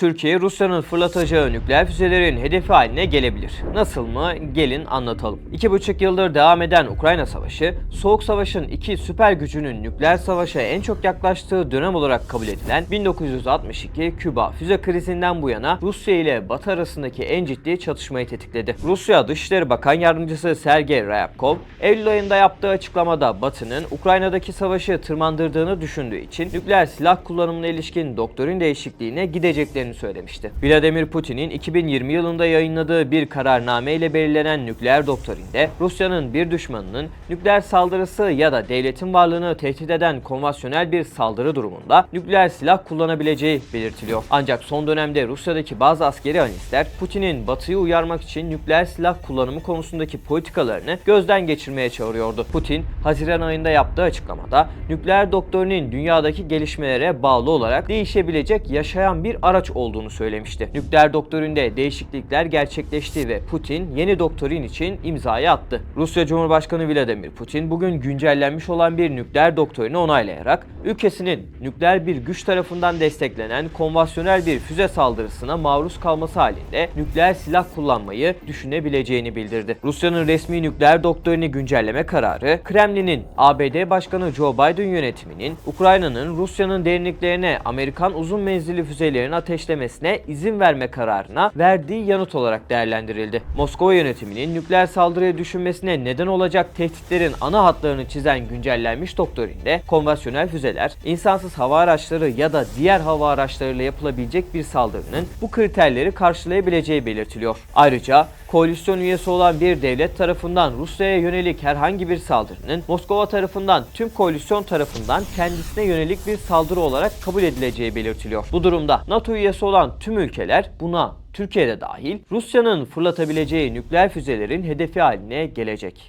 Türkiye, Rusya'nın fırlatacağı nükleer füzelerin hedefi haline gelebilir. Nasıl mı? Gelin anlatalım. İki buçuk yıldır devam eden Ukrayna Savaşı, Soğuk Savaş'ın iki süper gücünün nükleer savaşa en çok yaklaştığı dönem olarak kabul edilen 1962 Küba füze krizinden bu yana Rusya ile Batı arasındaki en ciddi çatışmayı tetikledi. Rusya Dışişleri Bakan Yardımcısı Sergey Ryabkov, Eylül ayında yaptığı açıklamada Batı'nın Ukrayna'daki savaşı tırmandırdığını düşündüğü için nükleer silah kullanımına ilişkin doktrin değişikliğine gideceklerini söylemişti. Vladimir Putin'in 2020 yılında yayınladığı bir kararname ile belirlenen nükleer doktrinde Rusya'nın bir düşmanının nükleer saldırısı ya da devletin varlığını tehdit eden konvansiyonel bir saldırı durumunda nükleer silah kullanabileceği belirtiliyor. Ancak son dönemde Rusya'daki bazı askeri analistler Putin'in Batı'yı uyarmak için nükleer silah kullanımı konusundaki politikalarını gözden geçirmeye çağırıyordu. Putin, Haziran ayında yaptığı açıklamada nükleer doktrinin dünyadaki gelişmelere bağlı olarak değişebilecek yaşayan bir araç olduğunu söylemişti. Nükleer doktrinde değişiklikler gerçekleşti ve Putin yeni doktrin için imzayı attı. Rusya Cumhurbaşkanı Vladimir Putin bugün güncellenmiş olan bir nükleer doktrini onaylayarak ülkesinin nükleer bir güç tarafından desteklenen konvansiyonel bir füze saldırısına maruz kalması halinde nükleer silah kullanmayı düşünebileceğini bildirdi. Rusya'nın resmi nükleer doktrini güncelleme kararı, Kremlin'in ABD Başkanı Joe Biden yönetiminin Ukrayna'nın Rusya'nın derinliklerine Amerikan uzun menzilli füzelerini ateşlemesine izin verme kararına verdiği yanıt olarak değerlendirildi. Moskova yönetiminin nükleer saldırıyı düşünmesine neden olacak tehditlerin ana hatlarını çizen güncellenmiş doktorinde konvansiyonel füzeler, insansız hava araçları ya da diğer hava araçlarıyla yapılabilecek bir saldırının bu kriterleri karşılayabileceği belirtiliyor. Ayrıca koalisyon üyesi olan bir devlet tarafından Rusya'ya yönelik herhangi bir saldırının Moskova tarafından tüm koalisyon tarafından kendisine yönelik bir saldırı olarak kabul edileceği belirtiliyor. Bu durumda NATO üyesi olan tüm ülkeler buna Türkiye'de dahil Rusya'nın fırlatabileceği nükleer füzelerin hedefi haline gelecek.